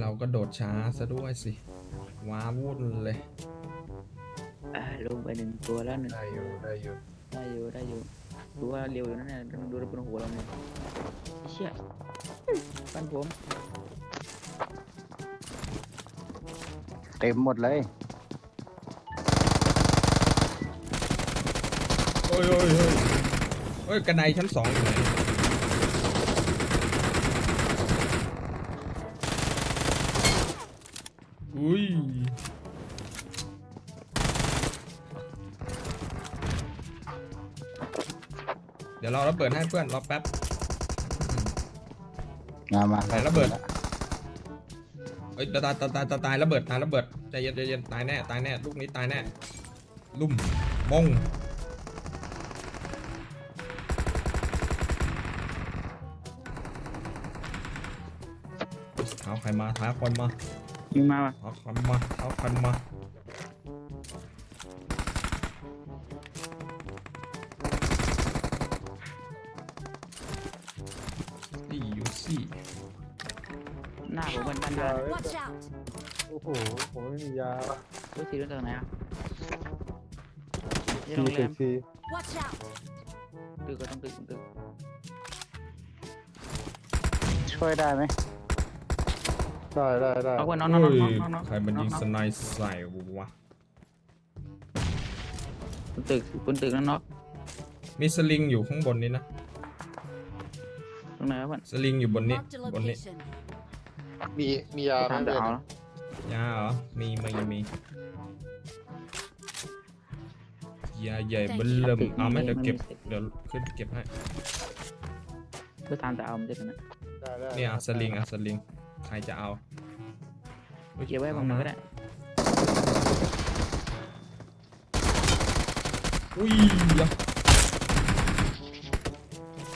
เราก็โดดช้าซะด้วยสิ ว้าวุ่นเลยอ่าลงไปหนึ่งตัวแล้วหนึ่งได้อยู่ได้อยู่ได้อยู่ได้อยู่ดูว่าเร็วอยู่นั่นแหละดูแล้วบนหัวเราเนี่ยไอ้เชี่ยปันผมเต็มหมดเลยโอ้ยโอ้ยโอ้ยโอ้ยกระไดชั้นสองอยู่ไหน อุ้ยเดี๋ยวเราระเบิดให้เพื่อนรอแป๊บ มามาไหนระเบิด เอ้ยตายตายตายตายตายระเบิดตายระเบิดใจเย็นใจเย็นตายแน่ตายแน่ลูกนี้ตายแน่ลุ่มมงเท้าใครมาเท้าคนมา ยิงมาว่ะเท้าคนมาเท้าคนมาสี่อยู่สี่หน้าผมเป็นบ้านยาดาเว้ย Watch out! โอ้โห ผมไม่มียารู้สีรู้ตรงไหนอะที่ซีโรงแรซีมซี Watch out! ตึกก็ต้องตึกตึกช่วยได้ไหม ได้ได้ได้เอาคนนอนนอนนอนเฮ้ยนอนนอนใครมันยิงสไนส์ใส่วะบนตึกบนตึกนั่นเนาะมีสลิงอยู่ข้างบนนี้นะตรงไหนวะเพื่อนสลิงอยู่บนนี้ Marked a บนนี้ location. มีมียาไหมทางเพื่จะอนเอาแล้วยาเหรอมีมีมียาใหญ่เบิ่มเริ่มเอาไหมเดี๋ยวเก็บเดี๋ยวขึ้นเก็บให้เพื่อทางจะเอามันจะกันนะได้ได้เนี่ยเอาสลิงเอาสลิง ใครจะเอาเก็บไว้บางมันก็ได้อุ้ยยะ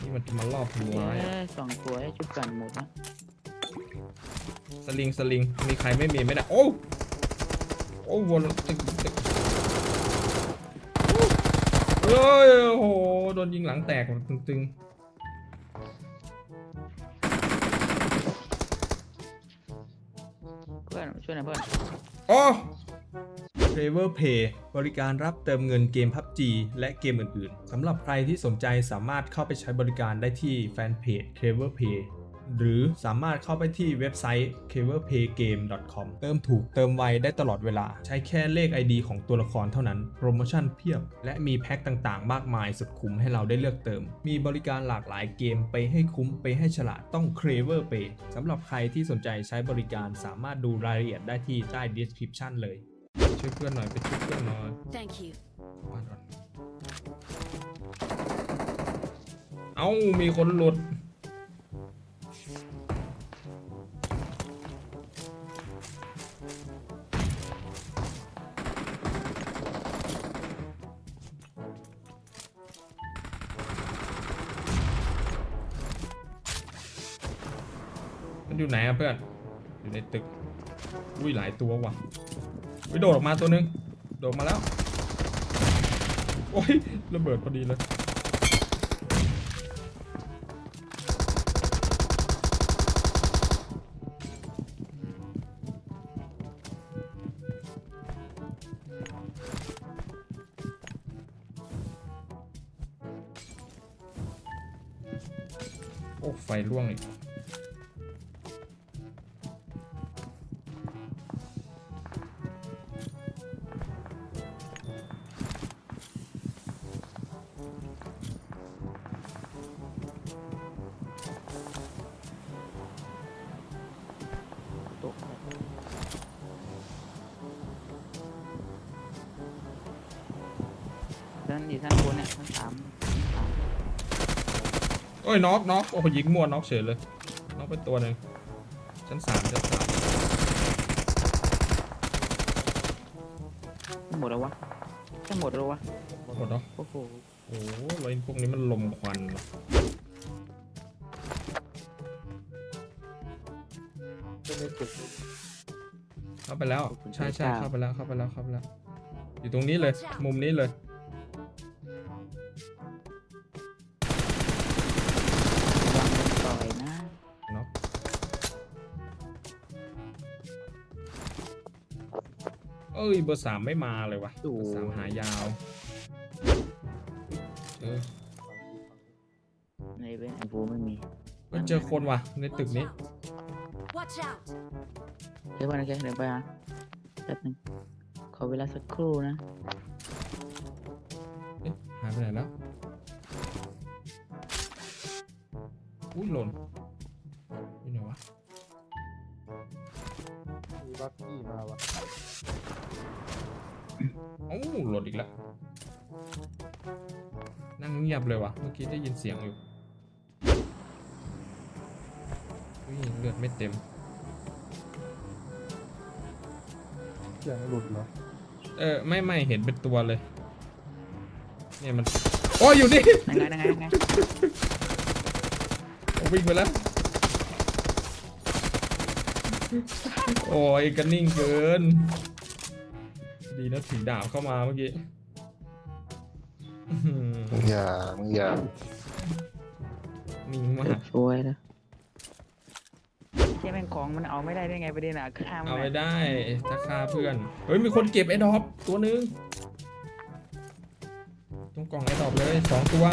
นี่มันจะมาลอบทำร้ายอะเอ้ยสองตัวให้ชุบกันหมดนะสลิงสลิงมีใครไม่มีไหมเนี่ยโอ้โอ้วนตึกตึกเอ้ยโอ้โหโดนยิงหลังแตกตึงๆ ช่วยหน่อยเพื่อนโอ้ t r a v e r Pay บริการรับเติมเงินเกม PUBG และเกมอื่นๆสำหรับใครที่สนใจสามารถเข้าไปใช้บริการได้ที่แฟนเพจ t r a v e r Pay หรือสามารถเข้าไปที่เว็บไซต์ c r a v e r p a y g a m e com เติมถูกเติมไวได้ตลอดเวลา ใช้แค่เลข ID ของตัวละครเท่านั้น โปรโมชั่นเพียบ และมีแพ็คต่างๆ มากมายสุดคุ้มให้เราได้เลือกเติม มีบริการหลากหลายเกมไปให้คุ้มไปให้ฉลาดต้อง c r a v e r Pay สำหรับใครที่สนใจใช้บริการสามารถดูรายละเอียดได้ที่ใต้ description เลยช่วยเพื่อนหน่อยไปช่วยเพื่อนหน่อย Thank you. บ้านก่อนเอ้ามีคนหลุด มันอยู่ไหนอะเพื่อน อยู่ในตึก อุ้ยหลายตัวว่ะไปโดดออกมาตัวนึง โดดมาแล้ว โอ้ยระเบิดพอดีเลย โอ้ไฟร่วงอีก อีท่านบนเนี่ยท่านสามชั้นสามโอ้ยน็อกน็อกโอ้โหยิงมั่วน็อกเฉยเลยน็อกไปตัวหนึ่งชั้นสามชั้นสามหมดแล้ววะแค่หมดแล้ววะหมดเนาะโอ้โหโอ้โหไอ้พวกนี้มันลมควันว่ะจะไม่ตึกเข้าไปแล้วใช่ใช่เข้าไปแล้วเข้าไปแล้วเข้าไปแล้ว อยู่ตรงนี้เลย มุมนี้เลย อ้ยเบอร์สามไม่มาเลยวะโอ้เบอร์สามหายาวเออในเว้นไอโฟไม่มีเอ้ยเจอคนว่ะในตึกนี้ Watch out! เดี๋ยวก่อนนะแกเดี๋ยวไปอะแป๊บนึงขอเวลาสักครู่นะเอ๊ะหายไปไหนแล้วอุ้ยหล่น มีบัคกี้มาวะเอ้าหล่นอีกแล้ว นั่งเงียบเลยวะเมื่อกี้ได้ยินเสียงอยู่อุ้ยเลือดไม่เต็ม เสียงหลุดเหรอเออ ไม่ไม่เห็นเป็นตัวเลย เนี่ยมัน โอ้ยอยู่นี่นั่งไงนั่งไงนั่งไงผมวิ่งไปแล้ว โอ้ยกันนิ่งเกิน ดีนะถือดาบเข้ามาเมื่อกี้อื้อหือมึงอย่ามึงอย่านิ่งมากช่วยนะแค่แม่งของมันเอาไม่ได้ได้ไงประเด็นอะข้ามเอานไม่อะได้ถ้าฆ่าเพื่อน เฮ้ยมีคนเก็บไอ้ดอปตัวหนึงตรงกล่องไอ้ดอปเลยสองตัว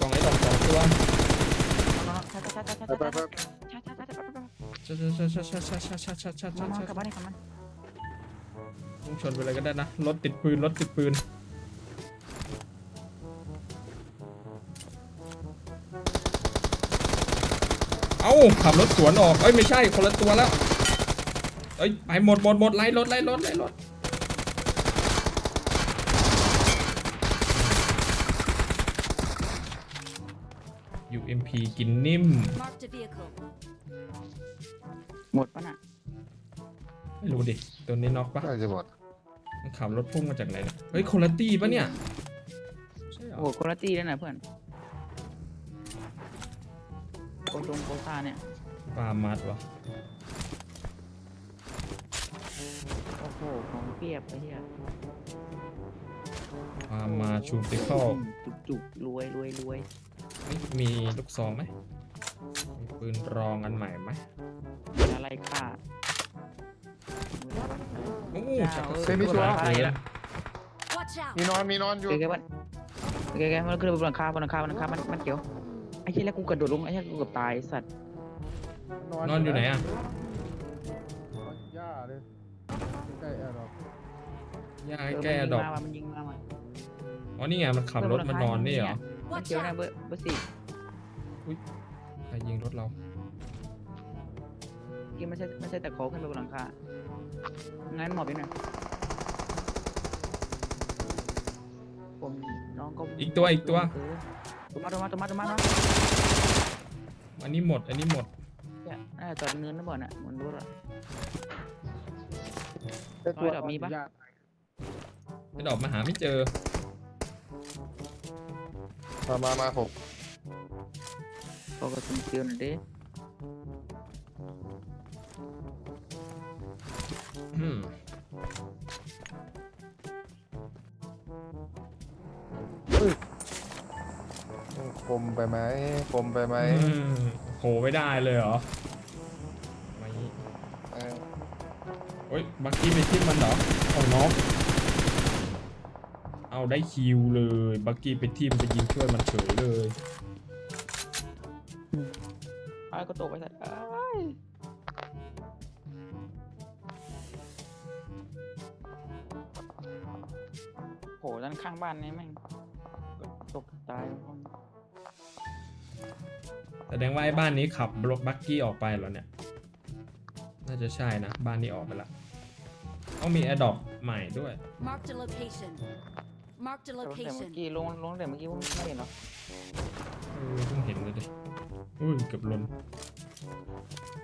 กล่องไอ้ดอปสองตัวช้าช้าช้าช้าช้าไปไปไป ชัดชัดชัดชัดชัดชัดชัดชัดชัดมามาชัดกลับบ้านนี่กลับบ้านพุ่งชนไปเลยก็ได้นะรถติดปืนรถติดปืนเอ้าขับรถสวนออกเอ้ยไม่ใช่คนละตัวแล้วเอ้ยไปหมดหมดหมดไล่รถไล่รถไล่รถ UMP กินนิ่ม Marked a vehicle. หมดปะน่ะไม่รู้ดิ ตัวนี้น็อกปะน่าจะหมดมันขับรถพุ่งมาจากไหนเนี่ยเฮ้ยคนละตี้ปะเนี่ย ใช่เหรอ โอ้โหคนละตีแล้วนะเพื่อนโกตรงโกซาเนี่ยปามัดวะโอ้โห ของเปียบไอ้เหี้ยปามาชูติเข้าจุกจุกรวยรวยรวย มีลูกซองไหมมี ปืนรองอันใหม่ไหมอะไรค่าโอ้เจ้าชักกระเอ้ยสุนมีชัวร์ขนาดอะไรนี้ล่ะ Watch out! มีนอนมีนอนอยู่แกแกบ้านแกแกมันขึ้นไปบนหลังคาบนหลังคาบนหลังคามันมันเกี่ยวไอ้เหี้ยแล้วกูกระโดดลงไอ้เหี้ยกูเกือบตายไอ้สัตว์นอนอยู่ไหนอะนอนหญ้าเลยใกล้แอร์ดรอปย่าเออแก้ดอกมันยิงมาว่ะอ๋อนี่ไงมันขับรถมานอนนี่เหรอ มัน Watch เกี่ยวนะ out! เบอร์เบอร์สี่ใค รยิงรถเรากินไม่ใช่ไม่ใช่แต่ขอขึ้นไปบนหลังคา งั้นหมอบยังไงผมน้องก็อีกตัวอีกตัว เออตัวมาตัวมาตัวมาตัวมาตัวมาอันนี้หมด อันนี้หมด เนี่ยน่าจะจอดเงินนะบ่อน่ะเหมือนรถอะได้ตัวร้อยดอกมีปะหญ้าไอ้ดอกมาหาไม่เจอ มามามาผมพอก ระสุนเกลียวหน่อยดิอืมคมไปไหมคมไปไหมอืมโหไม่ได้เลยเหรอไม่เออโอ้ยบักกี้ไปทิ่มมันเหรอเอาน็อกเอาได้คิวเลย บักกี้ไปทิ่มไปยิงช่วยมันเฉยเลย ไอ้ก็ตกไปสัตว์อ้ายโหด้านข้างบ้านนี่แม่งตกตายแสดงว่าไอ้บ้านนี้ขับรถบักกี้ออกไปเหรอเนี่ย น่าจะใช่นะ บ้านนี้ออกไปละต้องมีแอดดอปใหม่ด้วย Marked a location. Marked a แต่ว่าแต่เมื่อ location. กี้ลงลงแต่เมื่อกี้ผมไม่เห็นหรอกเออเพิ่งเห็นเลยดิ อุ้ยเกือบหล่น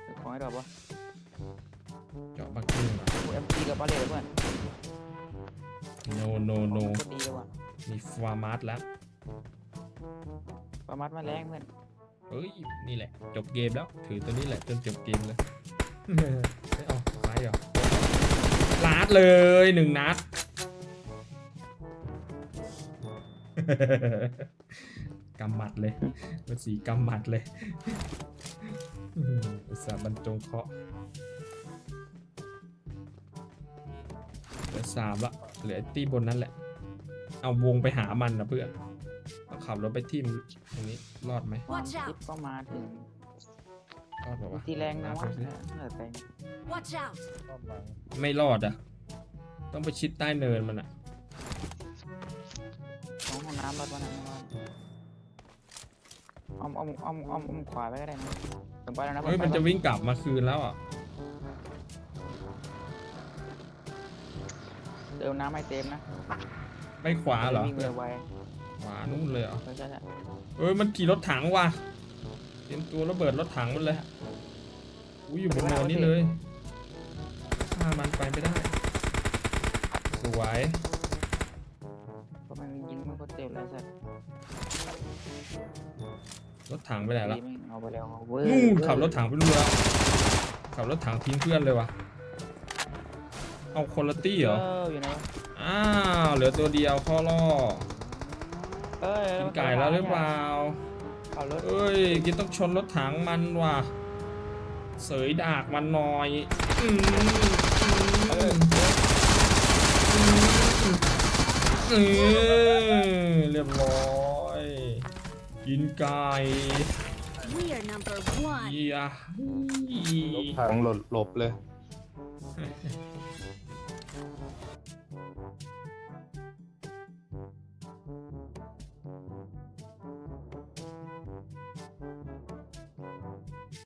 เดี๋ยวของไอ้ดอกวะเจาะบักกี้มากูเอ็มจีกับบาเลตเพื่อนโนโนโนโคตรดีเลยว่ะมีฟาร์มาร์ทแล้ว ประมัดมาแรงเพื่อนเอ้ย นี่แหละ จบเกมแล้ว ถือตัวนี้แหละจนจบเกมเลย ไม่เอาไปเหรอลาดเลยหนึ่งนัด กำหมัดเลยมันสีกำหมัดเลยอื้อหืออุตส่าห์บรรจงเคราะห์เหลือสามละเหลือไอ้ตีบนนั้นแหละ เอาวงไปหามันนะเพื่อนต้องขับรถไปทิ่มตรงนี้รอดไหมความ Watch คิด out ก็มาถึงรอดเปล่าวะตีแรงนะวะหาดูสิเออไป Watch out! รอบหลังไม่รอดอะ ต้องไปชิดใต้เนินมันอะน้องห้องน้ำรถวันนั้นว่า อ้อมอ้อมอ้อมอ้อมอ้อมขวาไปก็ได้นะผมไปแล้วนะผเฮ้ยไปมันจะแล้ววิ่งกลับมาคืนแล้วอะเติมน้ำให้เต็มนะไปขวาเหรอวิ่งไวขวานู่นเลยเหรอๆไม่ใช่ใช่เอ้ยมันขี่รถถังว่ะเตรียมตัวระเบิดรถถังมันเลยอุ้ยอยู่บนเนินนี่เลยฆ่ามันไปไม่ได้ สวย รถถังไปไหนละดีแม่งเอาไปแล้วเว้ยนู่นขับรถถังไปนู่นแล้วขับรถถังทิ้งเพื่อนเลยว่ะเอาคนละตี้เหรอเอออยู่ไหนวะอ้าวเหลือตัวเดียวข้อล่อเอ้ยกินไก่แล้วหรือเปล่าเอารถเอ้ยกินต้องชนรถถังมันว่ะเสยดากมันหน่อยอืมอืมอืมเออเรียบร้อย กินไก่ We are number เยียทางหลบหลบเลย